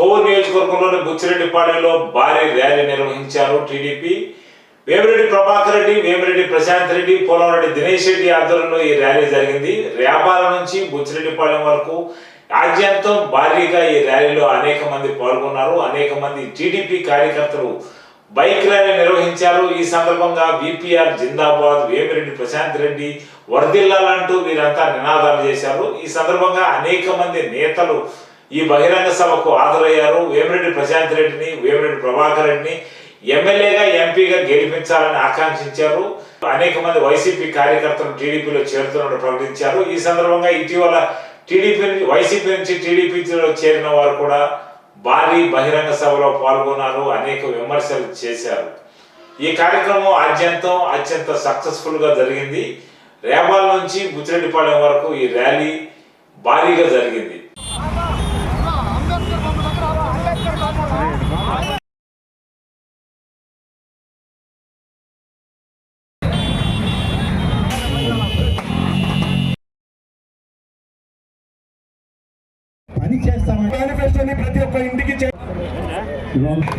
కొవ్వూరు నియోజకవర్గంలోని బుచ్చిరెడ్డిపాళెంలో భారీ ర్యాలీ నిర్వహించారు టీడీపీ. వేమిరెడ్డి ప్రభాకర్ రెడ్డి వేమిరెడ్డి ప్రశాంత్ రెడ్డి పోలంరెడ్డి దినేష్ రెడ్డి ఆధ్వర్యంలో ఈ ర్యాలీ జరిగింది. రేపాల నుంచి బుచ్చిరెడ్డిపాళెం వరకు రాజ్యాంతం భారీగా ఈ ర్యాలీలో అనేక మంది పాల్గొన్నారు. అనేక మంది టీడీపీ కార్యకర్తలు బైక్ ర్యాలీ నిర్వహించారు. ఈ సందర్భంగా బీపీఆర్ జిందాబాద్ వేమిరెడ్డి ప్రశాంత్ రెడ్డి వర్దిల్లాలంటూ వీరంతా నినాదాలు చేశారు. ఈ సందర్భంగా అనేక మంది నేతలు ఈ బహిరంగ సభకు హాజరయ్యారు వేమిరెడ్డి ప్రశాంత్ రెడ్డిని వేమిరెడ్డి ప్రభాకర్ రెడ్డిని. ఎమ్మెల్యేగా ఎంపీగా గెలిపించాలని ఆకాంక్షించారు. అనేక మంది వైసీపీ కార్యకర్తలు టీడీపీలో చేరుతున్నట్టు ప్రకటించారు. ఈ సందర్భంగా ఇటీవల టీడీపీ నుంచి వైసీపీ నుంచి టీడీపీలో చేరిన వారు కూడా భారీ బహిరంగ సభలో పాల్గొన్నారు అనేక విమర్శలు చేశారు. ఈ కార్యక్రమం అత్యంతం అత్యంత సక్సెస్ఫుల్గా జరిగింది. రేపాల నుంచి బుచ్చిరెడ్డిపాళెం వరకు ఈ ర్యాలీ భారీగా జరిగింది. చేస్తామని మేనిఫెస్టోని ప్రతి ఒక్క ఇంటికి చే-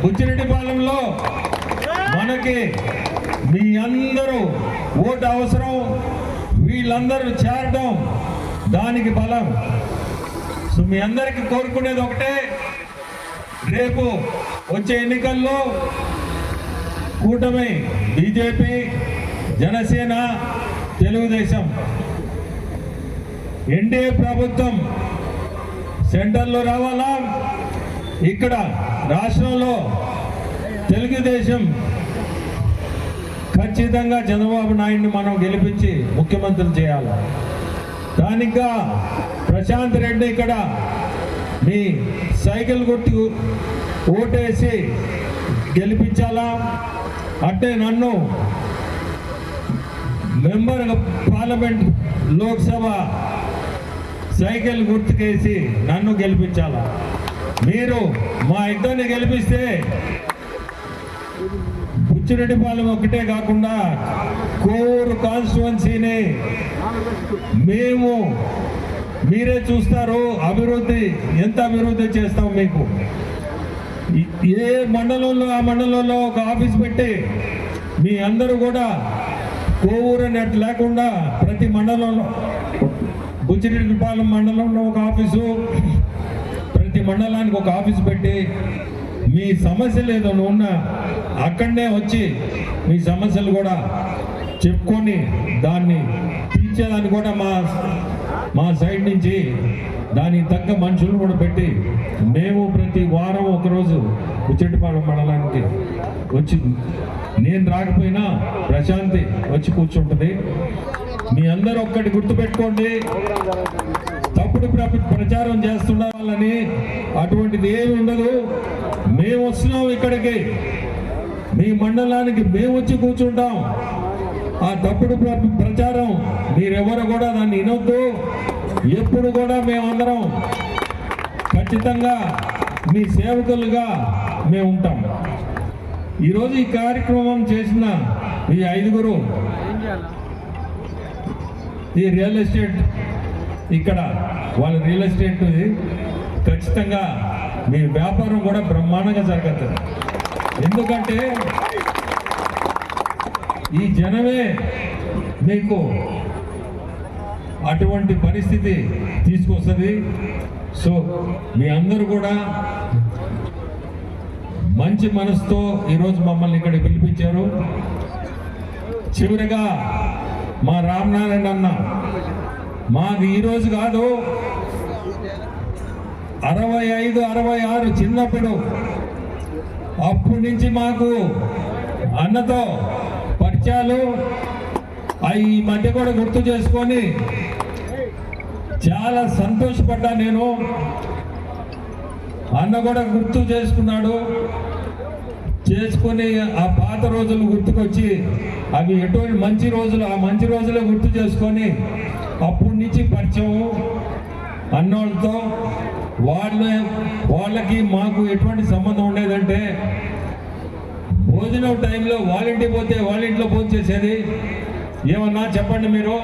బుచ్చిరెడ్డిపాలెంలో మనకి మీ అందరూ ఓటు అవసరం. వీళ్ళందరూ చేరడం దానికి బలం. సో మీ అందరికీ కోరుకునేది ఒకటే. రేపు వచ్చే ఎన్నికల్లో కూటమి బీజేపీ జనసేన తెలుగుదేశం ఎన్డీఏ ప్రభుత్వం సెంటర్లో రావాలా? ఇక్కడ రాష్ట్రంలో తెలుగుదేశం ఖచ్చితంగా చంద్రబాబు నాయుడిని మనం గెలిపించి ముఖ్యమంత్రి చేయాలి? దానిగా ప్రశాంత్ రెడ్డి ఇక్కడ మీ సైకిల్ కొట్టి ఓటేసి గెలిపించాలా? అంటే నన్ను మెంబర్ పార్లమెంట్ లోక్సభ సైకిల్ గుర్తుకేసి నన్ను గెలిపించాలా? మీరు మా ఇద్దరిని గెలిపిస్తే బుచ్చిరెడ్డిపాలెం ఒకటే కాకుండా కోవూరు కాన్స్టిట్యువెన్సీని మేము మీరే చూస్తారు. అభివృద్ధి ఎంత అభివృద్ధి చేస్తాం మీకు? ఏ మండలంలో ఆ మండలంలో ఒక ఆఫీస్ పెట్టి మీ అందరూ కూడా కోవూరు నెట్ లేకుండా ప్రతి మండలంలో బుచ్చిరెడ్డిపాలెం మండలంలో ఒక ఆఫీసు. ప్రతి మండలానికి ఒక ఆఫీసు పెట్టి మీ సమస్యలు ఏదైనా ఉన్నా అక్కడనే వచ్చి మీ సమస్యలు కూడా చెప్పుకొని దాన్ని తీర్చేదాన్ని కూడా మా మా సైడ్ నుంచి దానికి తగ్గ మనుషులు కూడా పెట్టి మేము ప్రతి వారం ఒకరోజు ఉచ్చిటిపాలెం మండలానికి వచ్చి నేను రాకపోయినా ప్రశాంతి వచ్చి కూర్చుంటుంది. మీ అందరూ ఒక్కటి గుర్తుపెట్టుకోండి. తప్పుడు ప్రచారం చేస్తున్న వాళ్ళని అటువంటిది ఏమి ఉండదు. మేము వస్తున్నాం ఇక్కడికి. మీ మండలానికి మేము వచ్చి కూర్చుంటాం. ఆ తప్పుడు ప్రచారం మీరెవరు కూడా దాన్ని వినొద్దు. ఎప్పుడు కూడా మేమందరం ఖచ్చితంగా మీ సేవకులుగా మేము ఉంటాం ఈరోజు ఈ కార్యక్రమం చేసిన ఈ ఐదుగురు ఈ రియల్ ఎస్టేట్ ఇక్కడ వాళ్ళ రియల్ ఎస్టేట్ ఖచ్చితంగా మీ వ్యాపారం కూడా బ్రహ్మాండంగా జరుగుతుంది ఎందుకంటే ఈ జనమే మీకు అటువంటి పరిస్థితి తీసుకొస్తుంది. సో మీ అందరూ కూడా మంచి మనసుతో ఈరోజు మమ్మల్ని ఇక్కడ పిలిపించారు. చివరిగా మా రామనారాయణ అన్న మాకు ఈరోజు కాదు అరవై ఐదు అరవై ఆరు చిన్నప్పుడు అప్పటి నుంచి మాకు అన్నతో పరిచయాలు అవి ఈ మధ్య కూడా గుర్తు చేసుకొని చాలా సంతోషపడ్డా నేను. అన్న కూడా గుర్తు చేసుకున్నాడు. చేసుకొని ఆ పాత రోజులు గుర్తుకొచ్చి అవి ఎటువంటి మంచి రోజులు ఆ మంచి రోజులే గుర్తు చేసుకొని అప్పటి నుంచి పరిచయం అన్నోళ్ళతో వాళ్ళ వాళ్ళకి మాకు ఎటువంటి సంబంధం ఉండేదంటే భోజనం టైంలో వాళ్ళ పోతే వాళ్ళింట్లో భోజనం చేసేది. ఏమన్నా చెప్పండి మీరు?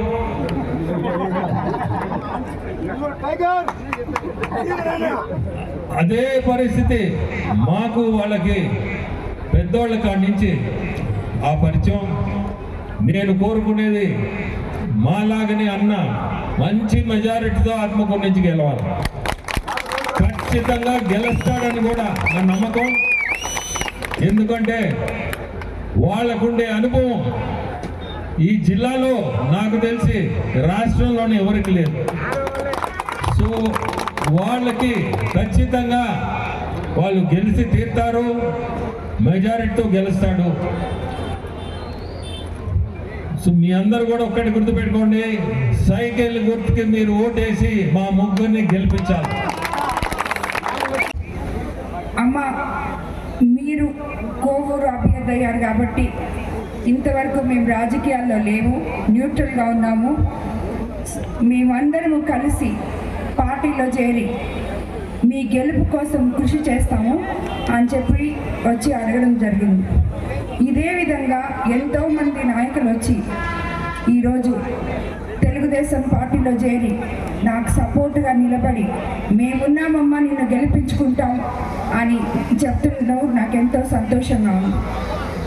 అదే పరిస్థితి మాకు వాళ్ళకి. పెద్దోళ్ళ కాడి నుంచి ఆ పరిచయం నేను కోరుకునేది మాలాగనే అన్న మంచి మెజారిటీతో ఆత్మకూరు నుంచి గెలవాలి. ఖచ్చితంగా గెలుస్తాడని కూడా నా నమ్మకం. ఎందుకంటే వాళ్ళకుండే అనుభవం ఈ జిల్లాలో నాకు తెలిసి రాష్ట్రంలోనే ఎవరికి లేదు. సో వాళ్ళకి ఖచ్చితంగా వాళ్ళు గెలిచి తీరుతారు. మెజారిటీతో గెలుస్తాడు. సో మీ అందరు కూడా ఒక్కటి గుర్తుపెట్టుకోండి సైకిల్ గుర్తుకి మీరు ఓటేసి మా ముగ్గురిని గెలిపించాలి. అమ్మ మీరు కోవూరు అభ్యర్థి అయ్యారు కాబట్టి ఇంతవరకు మేము రాజకీయాల్లో లేవు న్యూట్రల్గా ఉన్నాము. మేమందరము కలిసి పార్టీలో చేరి మీ గెలుపు కోసం కృషి చేస్తాము అని చెప్పి వచ్చి అడగడం జరిగింది. ఇదే విధంగా ఎంతోమంది నాయకులు వచ్చి ఈరోజు తెలుగుదేశం పార్టీలో చేరి నాకు సపోర్ట్గా నిలబడి మేమున్నామమ్మా నిన్ను గెలిపించుకుంటాం అని చెప్తుండడం నాకెంతో సంతోషంగా ఉంది.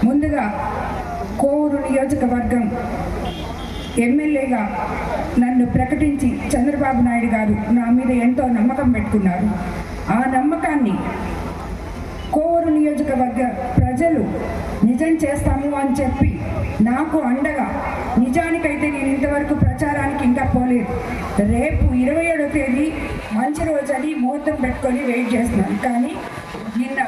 ముందుగా కోవూరు నియోజకవర్గం ఎమ్మెల్యేగా నన్ను ప్రకటించి చంద్రబాబు నాయుడు గారు నా మీద ఎంతో నమ్మకం పెట్టుకున్నారు. ఆ నమ్మకాన్ని కోవూరు నియోజకవర్గ ప్రజలు నిజం చేస్తాము అని చెప్పి నాకు అండగా నిజానికైతే నేను ఇంతవరకు ప్రచారానికి ఇంకా పోలేదు. రేపు ఇరవై ఏడో తేదీ మంచి రోజు అని ముహూర్తం పెట్టుకొని వెయిట్ చేస్తున్నాను. కానీ నిన్న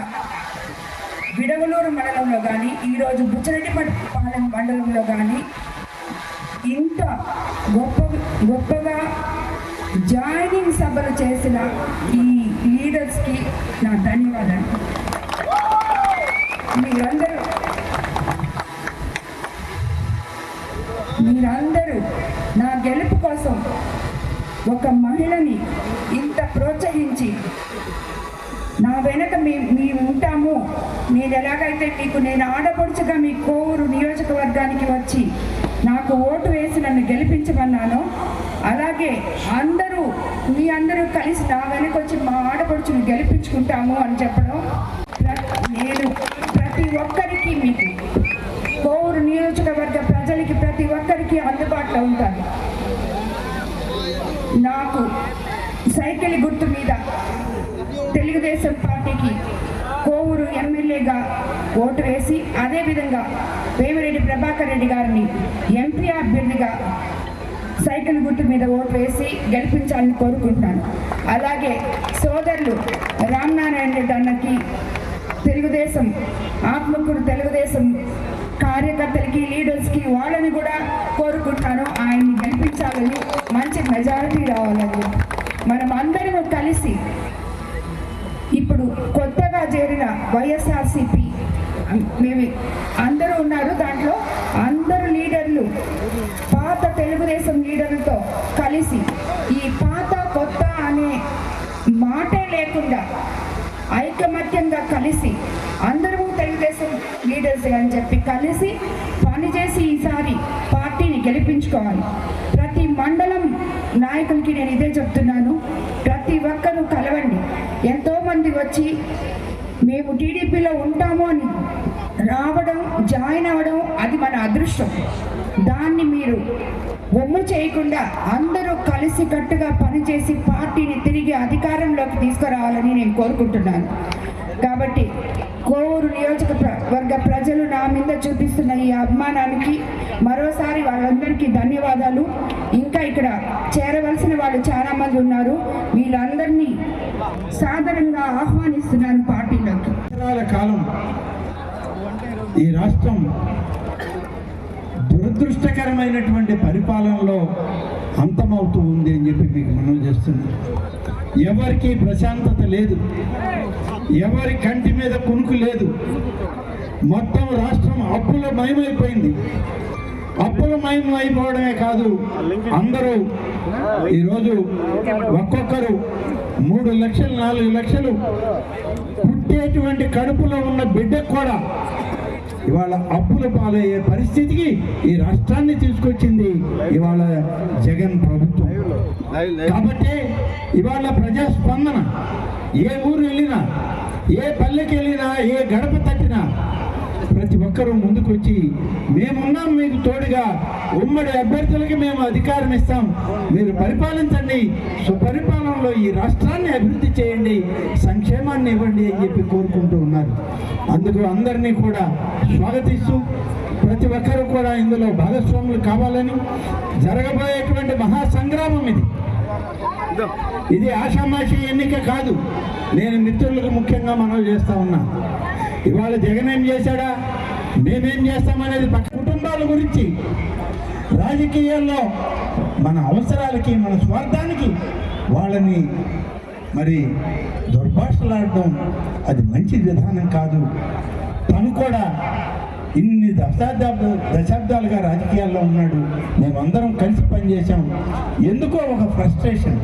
విడవలూరు మండలంలో కానీ ఈరోజు బుచ్చరెడ్డిపాలెం మండలంలో కానీ ఇంత గొప్ప గొప్పగా జాయినింగ్ సభలు చేసిన ఈ లీడర్స్కి నా ధన్యవాదాలు. మీరందరూ మీరందరూ నా గెలుపు కోసం ఒక మహిళని ఇంత ప్రోత్సహించి నా వెనక మీ మేము ఉంటాము. నేను ఎలాగైతే మీకు నేను ఆడపడుచుగా మీ కోవూరు నియోజకవర్గానికి వచ్చి నాకు ఓటు వేసి నన్ను గెలిపించమన్నాను. అలాగే అందరూ మీ అందరూ కలిసి నా వెనక వచ్చి మా ఆడపడుచుని గెలిపించుకుంటాము అని చెప్పడం నేను ప్రతి ఒక్కరికి మీకు కోవూరు నియోజకవర్గ ప్రజలకి ప్రతి ఒక్కరికి అందుబాటులో ఉంటాను. నాకు సైకిల్ గుర్తు మీద తెలుగుదేశం పార్టీకి కోవూరు ఎమ్మెల్యేగా ఓటు వేసి అదేవిధంగా వేమిరెడ్డి ప్రభాకర్ రెడ్డి గారిని ఎంపీ అభ్యర్థిగా సైకిల్ గుర్తు మీద ఓటు వేసి గెలిపించాలని కోరుకుంటాను అలాగే సోదరులు రామనారాయణ రెడ్డి అన్నకి తెలుగుదేశం ఆత్మకూరు తెలుగుదేశం కార్యకర్తలకి లీడర్స్కి వాళ్ళని కూడా కోరుకుంటాను ఆయన్ని గెలిపించాలని మంచి మెజారిటీ రావాలని. మనం అందరం కలిసి ఇప్పుడు కొత్త చేరిన వైఎస్ఆర్సిపి మేము అందరూ ఉన్నారు దాంట్లో. అందరు లీడర్లు పాత తెలుగుదేశం లీడర్లతో కలిసి ఈ పాత కొత్త అనే మాటే లేకుండా ఐకమత్యంగా కలిసి అందరూ తెలుగుదేశం లీడర్స్ అని చెప్పి కలిసి పనిచేసి ఈసారి పార్టీని గెలిపించుకోవాలి. ప్రతి మండలం నాయకులకి నేను ఇదే చెప్తున్నాను. ప్రతి ఒక్కరూ కలవండి. ఎంతోమంది వచ్చి మేము టీడీపీలో ఉంటాము అని రావడం జాయిన్ అవ్వడం అది మన అదృష్టం. దాన్ని మీరు ఒమ్ము చేయకుండా అందరూ కలిసి కట్టుగా పనిచేసి పార్టీని తిరిగి అధికారంలోకి తీసుకురావాలని నేను కోరుకుంటున్నాను. కాబట్టి కోవూరు నియోజక వర్గ ప్రజలు నా మీద చూపిస్తున్న ఈ అభిమానానికి మరోసారి వాళ్ళందరికీ ధన్యవాదాలు. ఇంకా ఇక్కడ చేరవలసిన వాళ్ళు చాలామంది ఉన్నారు. వీళ్ళందరినీ సాధారణంగా ఆహ్వానిస్తున్నాను పార్టీలోకి. కాలం ఈ రాష్ట్రం దురదృష్టకరమైనటువంటి పరిపాలనలో అంతమవుతూ ఉంది అని చెప్పి మీకు మనం చేస్తుంది ఎవరికీ ప్రశాంతత లేదు. ఎవరి కంటి మీద కునుకు లేదు. మొత్తం రాష్ట్రం అప్పుల మయమైపోయింది. అప్పుల మయం అయిపోవడమే కాదు అందరూ ఈరోజు ఒక్కొక్కరు మూడు లక్షలు నాలుగు లక్షలు పుట్టేటువంటి కడుపులో ఉన్న బిడ్డకు కూడా ఇవాళ అప్పుల పాలయ్యే పరిస్థితికి ఈ రాష్ట్రాన్ని తీసుకొచ్చింది ఇవాళ జగన్ ప్రభుత్వం. కాబట్టి ఇవాళ ప్రజాస్పందన ఏ ఊరు వెళ్ళినా ఏ పల్లెకి వెళ్ళినా ఏ గడప తట్టినా ప్రతి ఒక్కరూ ముందుకొచ్చి మేమున్నాం మీకు తోడుగా ఉమ్మడి అభ్యర్థులకి మేము అధికారం ఇస్తాం. మీరు పరిపాలించండి సుపరిపాలనలో ఈ రాష్ట్రాన్ని అభివృద్ధి చేయండి సంక్షేమాన్ని ఇవ్వండి అని చెప్పి కోరుకుంటూ ఉన్నారు. అందుకు అందరినీ కూడా స్వాగతిస్తూ ప్రతి ఒక్కరూ కూడా ఇందులో భాగస్వాములు కావాలని జరగబోయేటువంటి మహాసంగ్రామం ఇది. ఇది. ఆషామాషి ఎన్నిక కాదు. నేను మిత్రులకు ముఖ్యంగా మనవి చేస్తా ఉన్నా. ఇవాళ జగన్ ఏం చేశాడా? మేమేం చేస్తామనేది పక్క కుటుంబాల గురించి. రాజకీయాల్లో మన అవసరాలకి మన స్వార్థానికి వాళ్ళని మరి దుర్భాషలాడడం అది మంచి విధానం కాదు. తను కూడా ఇన్ని దశాబ్దాలు దశాబ్దాలుగా రాజకీయాల్లో ఉన్నాడు. మేమందరం కలిసి పనిచేసాం ఎందుకో ఒక ఫ్రస్ట్రేషన్.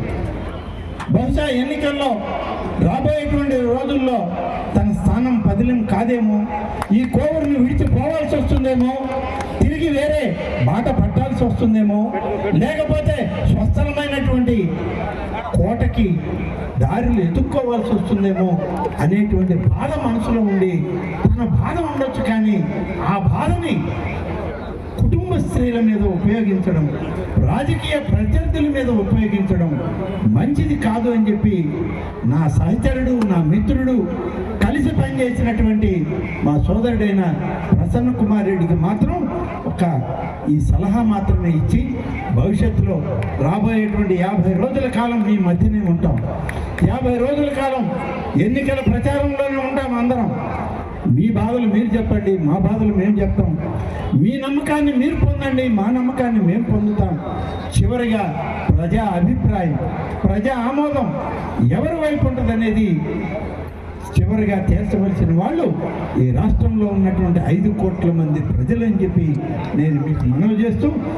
బహుశా ఎన్నికల్లో రాబోయేటువంటి రోజుల్లో తన స్థానం పదిలం కాదేమో. ఈ కోవూరుని విడిచిపోవాల్సి వస్తుందేమో. తిరిగి వేరే బాట పట్టాల్సి వస్తుందేమో. లేకపోతే స్వస్థలమైనటువంటి కోటకి దారిని ఎదుక్కోవాల్సి వస్తుందేమో అనేటువంటి బాధ మనసులో ఉండి తన బాధ ఉండొచ్చు కానీ ఆ బాధని కుటుంబ స్త్రీల మీద ఉపయోగించడం రాజకీయ ప్రత్యర్థుల మీద ఉపయోగించడం మంచిది కాదు అని చెప్పి నా సహచరుడు నా మిత్రుడు కలిసి పనిచేసినటువంటి మా సోదరుడైన ప్రసన్న కుమార్ రెడ్డికి మాత్రం ఒక్క ఈ సలహా మాత్రమే ఇచ్చి భవిష్యత్తులో రాబోయేటువంటి యాభై రోజుల కాలం మీ మధ్యనే ఉంటాం. యాభై రోజుల కాలం ఎన్నికల ప్రచారంలోనే ఉంటాం అందరం. మీ బాధలు మీరు చెప్పండి మా బాధలు మేము చెప్తాం. మీ నమ్మకాన్ని మీరు పొందండి మా నమ్మకాన్ని మేము పొందుతాం. చివరిగా ప్రజా అభిప్రాయం ప్రజా ఆమోదం ఎవరి వైపు ఉంటుంది అనేది చివరిగా తీర్చవలసిన వాళ్ళు ఈ రాష్ట్రంలో ఉన్నటువంటి ఐదు కోట్ల మంది ప్రజలని చెప్పి నేను మీకు మనవి చేస్తూ